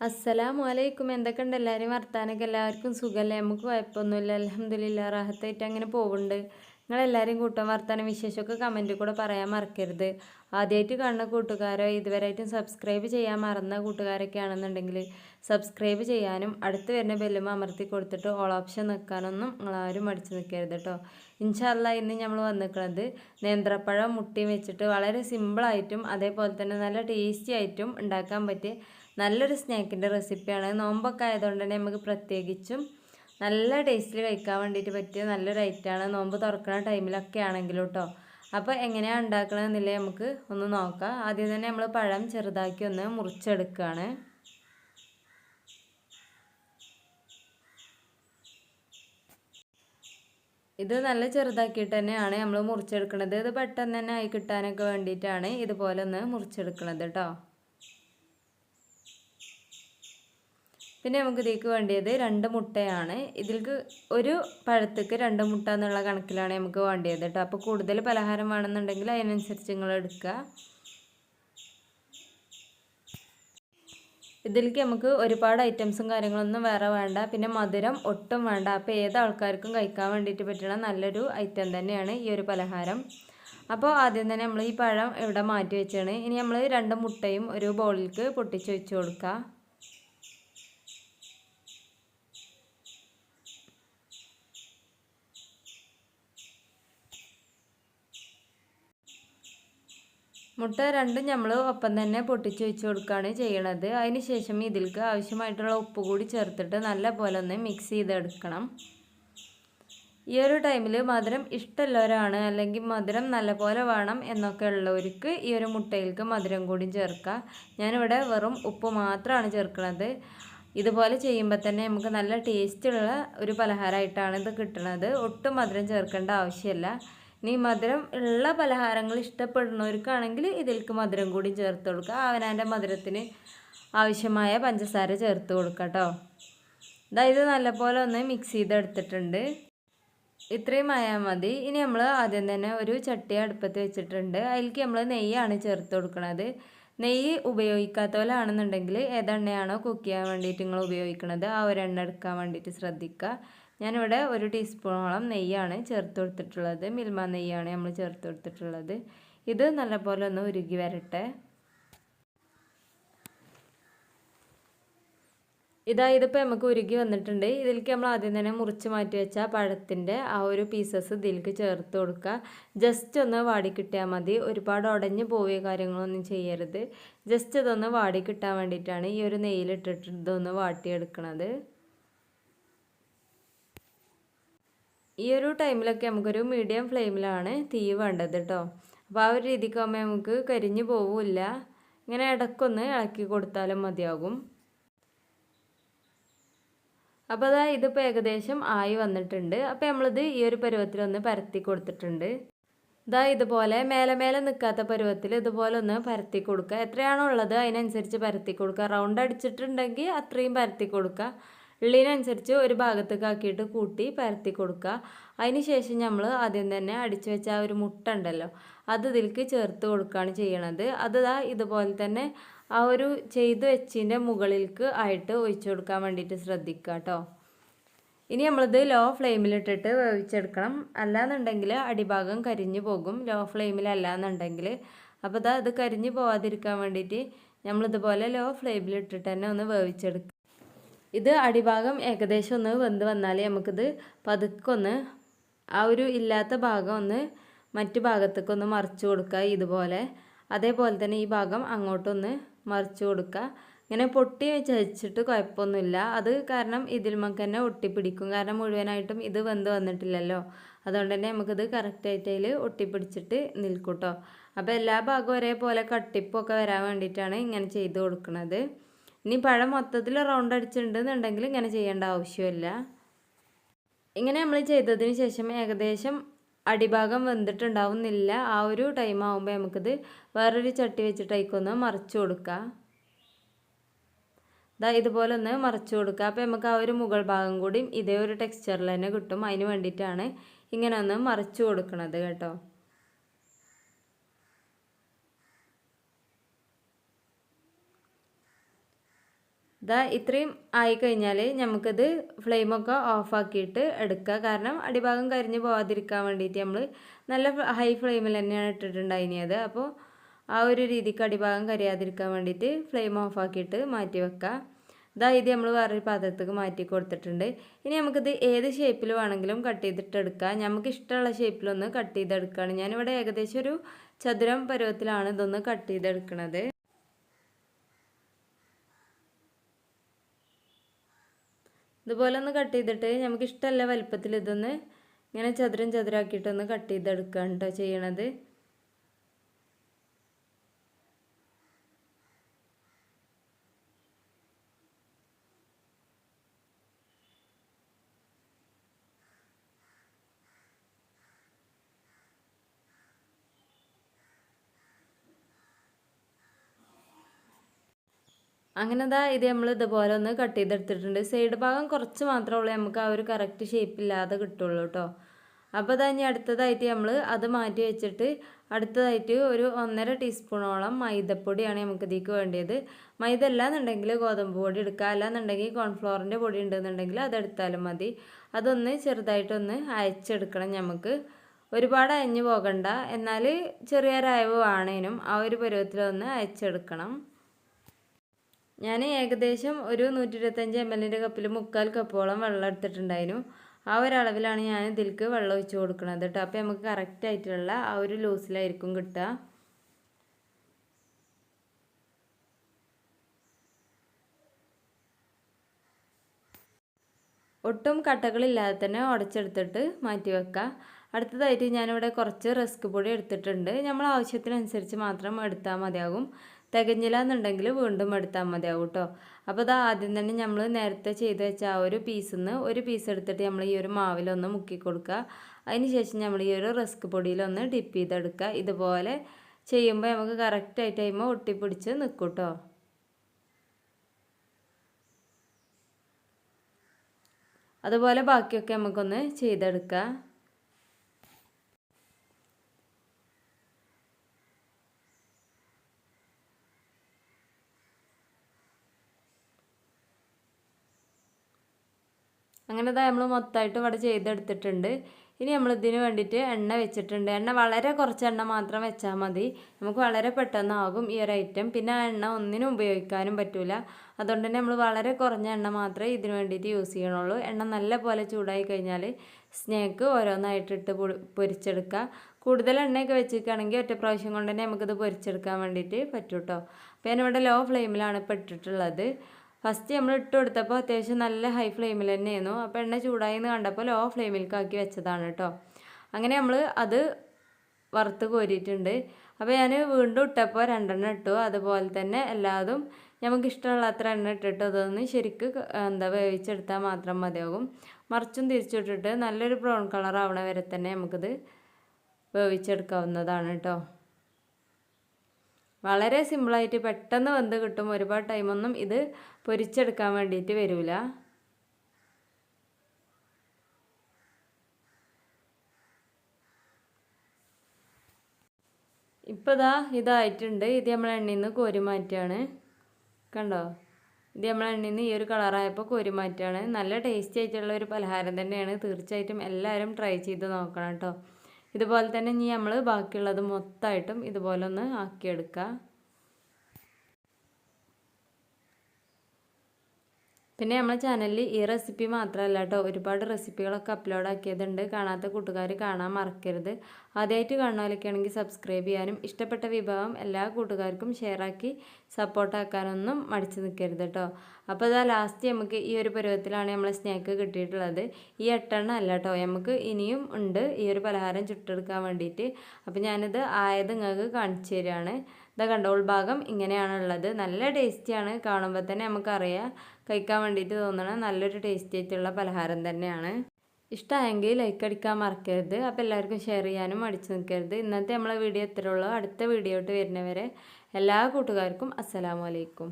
അസ്സലാമു അലൈക്കും എന്തൊക്കെയുണ്ട്? എല്ലാവരും വർത്താനൊക്കെ എല്ലാവർക്കും സുഖമല്ലേ? നമുക്ക് കുഴപ്പമൊന്നുമില്ല. അലഹമ്മദില്ല റാഹത്തായിട്ട് അങ്ങനെ പോകുന്നുണ്ട് നിങ്ങളെല്ലാവരും കൂട്ടം വർത്താനം വിശേഷമൊക്കെ കമന്റിൽ കൂടെ പറയാൻ മറക്കരുത്. ആദ്യമായിട്ട് കാണുന്ന കൂട്ടുകാരോ ഇതുവരെയായിട്ടും സബ്സ്ക്രൈബ് ചെയ്യാൻ മറന്ന കൂട്ടുകാരൊക്കെ ആണെന്നുണ്ടെങ്കിൽ സബ്സ്ക്രൈബ് ചെയ്യാനും അടുത്ത് വരുന്ന ബെല്ലും അമർത്തി കൊടുത്തിട്ട് ഓൾ ഓപ്ഷൻ നിൽക്കാനൊന്നും നിങ്ങളാരും മടിച്ച് നിൽക്കരുത് കേട്ടോ. ഇൻഷാല്ല ഇന്ന് നമ്മൾ വന്നിരിക്കുന്നത് നേന്ത്രപ്പഴം മുട്ടിയും വെച്ചിട്ട് വളരെ സിമ്പിളായിട്ടും അതേപോലെ തന്നെ നല്ല ടേസ്റ്റി ആയിട്ടും ഉണ്ടാക്കാൻ പറ്റിയ നല്ലൊരു സ്നാക്കിന്റെ റെസിപ്പിയാണ്. നോമ്പൊക്കെ ആയതുകൊണ്ട് തന്നെ നമുക്ക് പ്രത്യേകിച്ചും നല്ല ടേസ്റ്റിൽ കഴിക്കാൻ വേണ്ടിയിട്ട് പറ്റിയ നല്ലൊരു ഐറ്റമാണ് നോമ്പ് തുറക്കുന്ന ടൈമിലൊക്കെ ആണെങ്കിലും കേട്ടോ അപ്പോൾ എങ്ങനെയാണ് ഉണ്ടാക്കണമെന്നില്ലേ നമുക്ക് ഒന്ന് നോക്കാം. ആദ്യം തന്നെ നമ്മൾ പഴം ചെറുതാക്കി ഒന്ന് മുറിച്ചെടുക്കുകയാണ് ഇത് നല്ല ചെറുതാക്കിയിട്ട് തന്നെയാണ് നമ്മൾ മുറിച്ചെടുക്കുന്നത് ഇത് പെട്ടെന്ന് തന്നെ ആയി കിട്ടാനൊക്കെ വേണ്ടിയിട്ടാണ് ഇതുപോലെ ഒന്ന് മുറിച്ചെടുക്കുന്നത് കേട്ടോ പിന്നെ നമുക്ക് ഇതിലേക്ക് വേണ്ടിയത് രണ്ട് മുട്ടയാണ്. ഇതിൽക്ക് ഒരു പഴത്തേക്ക് രണ്ട് മുട്ട എന്നുള്ള കണക്കിലാണ് നമുക്ക് വേണ്ടിയത് കേട്ടോ. അപ്പോൾ കൂടുതൽ പലഹാരം വേണമെന്നുണ്ടെങ്കിൽ അതിനനുസരിച്ച് നിങ്ങൾ എടുക്കുക. ഇതിലേക്ക് നമുക്ക് ഒരുപാട് ഐറ്റംസും കാര്യങ്ങളൊന്നും വേറെ വേണ്ട. പിന്നെ മധുരം ഒട്ടും വേണ്ട. അപ്പോൾ ഏത് ആൾക്കാർക്കും കഴിക്കാൻ വേണ്ടിയിട്ട് പറ്റുന്ന നല്ലൊരു ഐറ്റം തന്നെയാണ് ഈ ഒരു പലഹാരം. അപ്പോൾ ആദ്യം തന്നെ നമ്മൾ ഈ പഴം ഇവിടെ മാറ്റി വെച്ചാണ്. ഇനി നമ്മൾ രണ്ട് മുട്ടയും ഒരു ബൗളിലേക്ക് പൊട്ടിച്ച് വെച്ച് കൊടുക്കുക. മുട്ട രണ്ടും നമ്മൾ ഒപ്പം തന്നെ പൊട്ടിച്ച് വെച്ച് കൊടുക്കുകയാണ് ചെയ്യണത്. അതിന് ശേഷം ഇതിലേക്ക് ആവശ്യമായിട്ടുള്ള ഉപ്പ് കൂടി ചേർത്തിട്ട് നല്ല പോലെ ഒന്ന് മിക്സ് ചെയ്തെടുക്കണം. ഈ ഒരു ടൈമിൽ മധുരം ഇഷ്ടമുള്ളവരാണ് അല്ലെങ്കിൽ മധുരം നല്ലപോലെ വേണം എന്നൊക്കെ ഉള്ളവർക്ക് ഈ ഒരു മുട്ടയിലേക്ക് മധുരം കൂടി ചേർക്കുക ഞാനിവിടെ വെറും ഉപ്പ് മാത്രമാണ് ചേർക്കുന്നത് ഇതുപോലെ ചെയ്യുമ്പോൾ തന്നെ നമുക്ക് നല്ല ടേസ്റ്റുള്ള ഒരു പലഹാരമായിട്ടാണ് ഇത് കിട്ടുന്നത് ഒട്ടും മധുരം ചേർക്കേണ്ട ആവശ്യമില്ല. ഇനി മധുരം ഉള്ള പലഹാരങ്ങൾ ഇഷ്ടപ്പെടുന്നവർക്കാണെങ്കിൽ ഇതിലേക്ക് മധുരം കൂടി ചേർത്ത് കൊടുക്കുക അവനാന്റെ മധുരത്തിന് ആവശ്യമായ പഞ്ചസാര ചേർത്ത് കൊടുക്കുക കേട്ടോ. ഇത് നല്ലപോലെ ഒന്ന് മിക്സ് ചെയ്തെടുത്തിട്ടുണ്ട്. ഇത്രയും ആയാൽ മതി. ഇനി നമ്മൾ ആദ്യം തന്നെ ഒരു ചട്ടി അടുപ്പത്ത് വെച്ചിട്ടുണ്ട്. അതിലേക്ക് നമ്മൾ നെയ്യാണ് ചേർത്ത് കൊടുക്കുന്നത് നെയ്യ് ഉപയോഗിക്കാത്തവരാണെന്നുണ്ടെങ്കിൽ ഏതെണ്ണയാണോ കുക്ക് ചെയ്യാൻ വേണ്ടിയിട്ട് നിങ്ങൾ ഉപയോഗിക്കുന്നത് ആ ഒരെണ്ണ എടുക്കാൻ വേണ്ടിയിട്ട് ശ്രദ്ധിക്കുക. ഞാനിവിടെ ഒരു ടീസ്പൂണോളം നെയ്യാണ് ചേർത്ത് കൊടുത്തിട്ടുള്ളത്. മിൽമ നെയ്യാണ് നമ്മൾ ചേർത്ത് കൊടുത്തിട്ടുള്ളത്. ഇത് നല്ലപോലെ ഒന്ന് ഉരുകി വരട്ടെ. ഇതാ ഇതിപ്പോൾ നമുക്ക് ഉരുകി വന്നിട്ടുണ്ട്. ഇതിലേക്ക് നമ്മൾ ആദ്യം തന്നെ മുറിച്ച് മാറ്റി വെച്ച പഴത്തിന്റെ ആ ഒരു പീസസ് ഇതിലേക്ക് ചേർത്ത് കൊടുക്കുക. ജസ്റ്റ് ഒന്ന് വാടി കിട്ടിയാൽ മതി. ഒരുപാട് ഉടഞ്ഞു പോവുകയോ കാര്യങ്ങളൊന്നും ചെയ്യരുത്. ജസ്റ്റ് ഇതൊന്ന് വാടി കിട്ടാൻ വേണ്ടിയിട്ടാണ് ഈ ഒരു നെയ്യിലിട്ടിട്ട് ഇതൊന്ന് വാട്ടിയെടുക്കണത്. ഈ ഒരു ടൈമിലൊക്കെ നമുക്കൊരു മീഡിയം ഫ്ലെയിമിലാണ് തീ വേണ്ടത് കേട്ടോ. അപ്പോൾ ആ ഒരു രീതിക്ക് ആകുമ്പോൾ നമുക്ക് കരിഞ്ഞു പോവില്ല. ഇങ്ങനെ ഇടക്കൊന്ന് ഇളക്കി കൊടുത്താലും മതിയാകും. അപ്പോൾ അതാ ഇതിപ്പോൾ ഏകദേശം ആയി വന്നിട്ടുണ്ട്. അപ്പോൾ നമ്മളിത് ഈ ഒരു പരുവത്തിലൊന്ന് പരത്തി കൊടുത്തിട്ടുണ്ട്. ഇതാ ഇതുപോലെ മേലെ മേലെ നിൽക്കാത്ത പരുവത്തിൽ ഇതുപോലെ ഒന്ന് പരത്തി കൊടുക്കുക. എത്രയാണോ ഉള്ളത് അതിനനുസരിച്ച് പരത്തി കൊടുക്കുക. റൗണ്ട് അടിച്ചിട്ടുണ്ടെങ്കിൽ അത്രയും പരത്തി കൊടുക്കുക. ഉള്ളിനനുസരിച്ച് ഒരു ഭാഗത്തേക്ക് ആക്കിയിട്ട് കൂട്ടി പരത്തി കൊടുക്കുക. അതിന് ശേഷം നമ്മൾ ആദ്യം തന്നെ അടിച്ചു വെച്ച ആ ഒരു മുട്ട ഉണ്ടല്ലോ അത് ഇതിലേക്ക് ചേർത്ത് കൊടുക്കുകയാണ് ചെയ്യണത്. അത് ഇതുപോലെ തന്നെ ആ ഒരു ചെയ്ത് വെച്ചതിന്റെ മുകളിലേക്ക് ആയിട്ട് ഒഴിച്ചു കൊടുക്കാൻ വേണ്ടിയിട്ട് ശ്രദ്ധിക്കുക കേട്ടോ. ഇനി നമ്മളിത് ലോ ഫ്ലെയിമിലിട്ടിട്ട് വേവിച്ചെടുക്കണം. അല്ലാന്നുണ്ടെങ്കിൽ അടിഭാഗം കരിഞ്ഞു പോകും. ലോ ഫ്ലെയിമിലല്ല എന്നുണ്ടെങ്കിൽ അപ്പോൾ ഇതാ ഇത് കരിഞ്ഞു പോവാതിരിക്കാൻ വേണ്ടിയിട്ട് നമ്മളിതുപോലെ ലോ ഫ്ലെയിമിലിട്ടിട്ട് തന്നെ ഒന്ന് വേവിച്ചെടുക്കുക ഇത് അടിഭാഗം ഏകദേശം ഒന്ന് വെന്ത് വന്നാൽ നമുക്കിത് പതുക്കൊന്ന് ആ ഒരു ഇല്ലാത്ത ഭാഗം ഒന്ന് മറ്റു ഭാഗത്തേക്ക് ഒന്ന് മറിച്ച് കൊടുക്കുക ഇതുപോലെ. അതേപോലെ തന്നെ ഈ ഭാഗം അങ്ങോട്ടൊന്ന് മറിച്ച് കൊടുക്കുക. ഇങ്ങനെ പൊട്ടി ചതച്ചിട്ട് കുഴപ്പമൊന്നുമില്ല. അത് കാരണം ഇതിൽ നമുക്ക് തന്നെ ഒട്ടിപ്പിടിക്കും. കാരണം മുഴുവനായിട്ടും ഇത് വെന്ത് വന്നിട്ടില്ലല്ലോ. അതുകൊണ്ട് തന്നെ നമുക്കിത് കറക്റ്റായിട്ട് അതിൽ ഒട്ടിപ്പിടിച്ചിട്ട് നിൽക്കും കേട്ടോ അപ്പോൾ എല്ലാ ഭാഗവും ഒരേപോലെ കട്ടിപ്പൊക്കെ വരാൻ വേണ്ടിയിട്ടാണ് ഇങ്ങനെ ചെയ്ത് കൊടുക്കുന്നത്. ഇനി പഴം മൊത്തത്തിൽ റൗണ്ട് അടിച്ചിട്ടുണ്ടെന്നുണ്ടെങ്കിൽ ഇങ്ങനെ ചെയ്യേണ്ട ആവശ്യമില്ല. ഇങ്ങനെ നമ്മൾ ചെയ്തതിന് ശേഷം ഏകദേശം അടിഭാഗം വെന്തിട്ടുണ്ടാവുന്നില്ല. ആ ഒരു ടൈം ആകുമ്പോൾ നമുക്കിത് വേറൊരു ചട്ടി വെച്ചിട്ട് അതിക്കൊന്ന് മറിച്ച് കൊടുക്കുക ഇതാ ഇതുപോലെ ഒന്ന് മറിച്ച് കൊടുക്കുക അപ്പോൾ നമുക്ക് ആ ഒരു മുകൾ ഭാഗം കൂടിയും ഇതേ ഒരു ടെക്സ്ചറിൽ തന്നെ കിട്ടും. അതിന് വേണ്ടിയിട്ടാണ് ഇങ്ങനെ ഒന്ന് മറിച്ച് കൊടുക്കണത് കേട്ടോ. ഇതാ ഇത്രയും ആയിക്കഴിഞ്ഞാൽ നമുക്കിത് ഫ്ലെയിമൊക്കെ ഓഫാക്കിയിട്ട് എടുക്കുക കാരണം അടിഭാഗം കരിഞ്ഞ് പോകാതിരിക്കാൻ വേണ്ടിയിട്ട് നമ്മൾ നല്ല ഹൈ ഫ്ലെയിമിൽ തന്നെയാണ് ഇട്ടിട്ടുണ്ടായിരുന്നത് അപ്പോൾ ആ ഒരു രീതിക്ക് അടിഭാഗം കരിയാതിരിക്കാൻ വേണ്ടിയിട്ട് ഫ്ലെയിം ഓഫാക്കിയിട്ട് മാറ്റി വെക്കുക ഇതാ ഇത് നമ്മൾ വേറൊരു പാത്രത്തേക്ക് മാറ്റി കൊടുത്തിട്ടുണ്ട്. ഇനി നമുക്കിത് ഏത് ഷേപ്പിൽ വേണമെങ്കിലും കട്ട് ചെയ്തിട്ട് എടുക്കാം. നമുക്ക് ഇഷ്ടമുള്ള ഷേപ്പിലൊന്ന് കട്ട് ചെയ്തെടുക്കുകയാണ് ഞാനിവിടെ ഏകദേശം ഒരു ചതുരം പരുവത്തിലാണ് ഇതൊന്ന് കട്ട് ചെയ്തെടുക്കുന്നത് ഇതുപോലെ ഒന്ന് കട്ട് ചെയ്തിട്ട് നമുക്ക് ഇഷ്ടമല്ല വലുപ്പത്തിൽ ഇതൊന്ന് ഇങ്ങനെ ചതുരം ചതുരാക്കിയിട്ടൊന്ന് കട്ട് ചെയ്തെടുക്കുകയാണ് കേട്ടോ ചെയ്യണത്. അങ്ങനെ ദാ ഇത് നമ്മൾ ഇതുപോലെ ഒന്ന് കട്ട് ചെയ്തെടുത്തിട്ടുണ്ട്. സൈഡ് ഭാഗം കുറച്ച് മാത്രമേ ഉള്ളൂ. നമുക്ക് ആ ഒരു കറക്റ്റ് ഷേപ്പില്ലാതെ കിട്ടുള്ളൂ കേട്ടോ അപ്പോൾ തന്നെ അടുത്തതായിട്ട് നമ്മൾ അത് മാറ്റി വെച്ചിട്ട് അടുത്തതായിട്ട് ഒരു ഒന്നര ടീസ്പൂണോളം മൈദപ്പൊടിയാണ് നമുക്ക് ഇതിലേക്ക് വേണ്ടത് മൈദ അല്ലാന്നുണ്ടെങ്കിൽ ഗോതമ്പ് പൊടി എടുക്കുക അല്ലാന്നുണ്ടെങ്കിൽ കോൺഫ്ലോറിന്റെ പൊടി ഉണ്ടെന്നുണ്ടെങ്കിൽ അതെടുത്താലും മതി. അതൊന്ന് ചെറുതായിട്ടൊന്ന് അയച്ചെടുക്കണം നമുക്ക് ഒരുപാട് അയഞ്ഞു പോകണ്ട. എന്നാൽ ചെറിയൊരയവ് വേണേനും ആ ഒരു പരുവത്തിലൊന്ന് അയച്ചെടുക്കണം. ഞാൻ ഏകദേശം ഒരു നൂറ്റി ഇരുപത്തഞ്ച് എം എല്ലിന്റെ കപ്പിൽ മുക്കാൽ കപ്പോളം വെള്ളം എടുത്തിട്ടുണ്ടായിരുന്നു. ആ ഒരളവിലാണ് ഞാൻ ഇതിലേക്ക് വെള്ളം ഒഴിച്ച് കൊടുക്കുന്നത് കേട്ടോ അപ്പോൾ നമുക്ക് കറക്റ്റായിട്ടുള്ള ആ ഒരു ലൂസിലായിരിക്കും കിട്ടുക. ഒട്ടും കട്ടകളില്ലാതെ തന്നെ ഉടച്ചെടുത്തിട്ട് മാറ്റി വെക്കുക. അടുത്തതായിട്ട് ഞാനിവിടെ കുറച്ച് റസ്ക് പൊടി എടുത്തിട്ടുണ്ട്. നമ്മൾ ആവശ്യത്തിനനുസരിച്ച് മാത്രം എടുത്താൽ മതിയാകും. തികഞ്ഞില്ല എന്നുണ്ടെങ്കിൽ വീണ്ടും എടുത്താൽ മതിയാവും കേട്ടോ അപ്പോൾ അത് ആദ്യം തന്നെ നമ്മൾ നേരത്തെ ചെയ്ത് വെച്ച ആ ഒരു പീസിൽ നിന്ന് ഒരു പീസ് എടുത്തിട്ട് നമ്മൾ ഈ ഒരു മാവിലൊന്ന് മുക്കി കൊടുക്കുക. അതിന് ശേഷം നമ്മൾ ഈ ഒരു റസ്ക് പൊടിയിലൊന്ന് ഡിപ്പ് ചെയ്തെടുക്കുക. ഇതുപോലെ ചെയ്യുമ്പോൾ നമുക്ക് കറക്റ്റായിട്ട് കഴിയുമ്പോൾ ഒട്ടിപ്പിടിച്ച് നിൽക്കും കേട്ടോ അതുപോലെ ബാക്കിയൊക്കെ നമുക്കൊന്ന് ചെയ്തെടുക്കാം അങ്ങനെ ഇതാ നമ്മൾ മൊത്തമായിട്ട് ഇവിടെ ചെയ്തെടുത്തിട്ടുണ്ട്. ഇനി നമ്മൾ ഇതിന് വേണ്ടിയിട്ട് എണ്ണ വെച്ചിട്ടുണ്ട്. എണ്ണ വളരെ കുറച്ച് എണ്ണ മാത്രം വെച്ചാൽ മതി. നമുക്ക് വളരെ പെട്ടെന്നാകും ഈ ഒരു ഐറ്റം. പിന്നെ ആ എണ്ണ ഒന്നിനും ഉപയോഗിക്കാനും പറ്റില്ല അതുകൊണ്ട് തന്നെ നമ്മൾ വളരെ കുറഞ്ഞ എണ്ണ മാത്രമേ ഇതിന് വേണ്ടിയിട്ട് യൂസ് ചെയ്യണുള്ളൂ. എണ്ണ നല്ല പോലെ ചൂടായി കഴിഞ്ഞാൽ സ്നേക്ക് ഓരോന്നായിട്ടിട്ട് പൊരിച്ചെടുക്കുക കൂടുതൽ എണ്ണയൊക്കെ വെച്ചിരിക്കുകയാണെങ്കിൽ ഒറ്റ പ്രാവശ്യം കൊണ്ട് തന്നെ നമുക്കിത് പൊരിച്ചെടുക്കാൻ വേണ്ടിയിട്ട് പറ്റൂട്ടോ. അപ്പോൾ ഞാനിവിടെ ലോ ഫ്ലെയിമിലാണ് ഇപ്പോൾ ഇട്ടിട്ടുള്ളത്. ഫസ്റ്റ് നമ്മൾ ഇട്ട് കൊടുത്തപ്പോൾ അത്യാവശ്യം നല്ല ഹൈ ഫ്ലെയിമിൽ തന്നെയായിരുന്നു. അപ്പോൾ എണ്ണ ചൂടായി എന്ന് കണ്ടപ്പോൾ ലോ ഫ്ലെയിമിലേക്കാക്കി വെച്ചതാണ് കേട്ടോ. അങ്ങനെ നമ്മൾ അത് വറുത്ത് കോരിയിട്ടുണ്ട്. അപ്പോൾ ഞാൻ വീണ്ടും ഇട്ടപ്പോൾ രണ്ടെണ്ണം ഇട്ടു. അതുപോലെ തന്നെ എല്ലാതും നമുക്ക് ഇഷ്ടമുള്ള അത്ര എണ്ണ ഇട്ടിട്ട് അതൊന്ന് ശരിക്ക് എന്താ വേവിച്ചെടുത്താൽ മാത്രം മതിയാകും. മറിച്ചും തിരിച്ചിട്ടിട്ട് നല്ലൊരു ബ്രൗൺ കളർ ആവണ വരെ തന്നെ നമുക്കിത് വേവിച്ചെടുക്കാവുന്നതാണ് കേട്ടോ. വളരെ സിമ്പിളായിട്ട് പെട്ടെന്ന് വെന്ത് കിട്ടും. ഒരുപാട് ടൈമൊന്നും ഇത് പൊരിച്ചെടുക്കാൻ വേണ്ടിയിട്ട് വരില്ല ഇപ്പോൾ ഇതാ ഇതായിട്ടുണ്ട്. ഇത് നമ്മൾ എണ്ണയിൽ നിന്ന് കോരി മാറ്റുകയാണ് കണ്ടോ? ഇത് നമ്മൾ എണ്ണയിൽ നിന്ന് ഈ ഒരു കളറായപ്പോൾ കോരി മാറ്റുകയാണ് നല്ല ടേസ്റ്റി ആയിട്ടുള്ള ഒരു പലഹാരം തന്നെയാണ്. തീർച്ചയായിട്ടും എല്ലാവരും ട്രൈ ചെയ്ത് നോക്കണം കേട്ടോ. ഇതുപോലെ തന്നെ ഇനി നമ്മൾ ബാക്കിയുള്ളത് മൊത്തമായിട്ടും ഇതുപോലെ ഒന്ന് ആക്കിയെടുക്കുക പിന്നെ നമ്മളെ ചാനലിൽ ഈ റെസിപ്പി മാത്രമല്ല കേട്ടോ ഒരുപാട് റെസിപ്പികളൊക്കെ അപ്ലോഡ് ആക്കിയതുണ്ട്. കാണാത്ത കൂട്ടുകാർ കാണാൻ മറക്കരുത്. ആദ്യമായിട്ട് കാണുന്നവരൊക്കെ സബ്സ്ക്രൈബ് ചെയ്യാനും ഇഷ്ടപ്പെട്ട വിഭവം എല്ലാ കൂട്ടുകാർക്കും ഷെയറാക്കി സപ്പോർട്ടാക്കാനൊന്നും മടിച്ചു നിൽക്കരുത് കേട്ടോ അപ്പോൾ അതാ ലാസ്റ്റ് നമുക്ക് ഈ ഒരു പരുവത്തിലാണ് നമ്മളെ സ്നാക്ക് കിട്ടിയിട്ടുള്ളത്. ഈ എട്ടെണ്ണം അല്ല കേട്ടോ നമുക്ക് ഇനിയും ഉണ്ട്. ഈ ഒരു പലഹാരം ചുട്ടെടുക്കാൻ വേണ്ടിയിട്ട്. അപ്പോൾ ഞാനിത് ആയത് നിങ്ങൾക്ക് കാണിച്ചു തരികയാണ് ഇതാ കണ്ട ഉൾഭാഗം ഇങ്ങനെയാണുള്ളത്. നല്ല ടേസ്റ്റിയാണ്. കാണുമ്പോൾ തന്നെ നമുക്കറിയാം. കഴിക്കാൻ വേണ്ടിയിട്ട് തോന്നണ നല്ലൊരു ടേസ്റ്റി ആയിട്ടുള്ള പലഹാരം തന്നെയാണ്. ഇഷ്ടമായെങ്കിൽ ലൈക്ക് അടിക്കാൻ മറക്കരുത്. അപ്പോൾ എല്ലാവർക്കും ഷെയർ ചെയ്യാനും അടിച്ചു നിൽക്കരുത്. ഇന്നത്തെ നമ്മളെ വീഡിയോ എത്രയുള്ളൂ അടുത്ത വീഡിയോ ആയിട്ട് വരുന്നവരെ എല്ലാ കൂട്ടുകാർക്കും അസ്സലാമലൈക്കും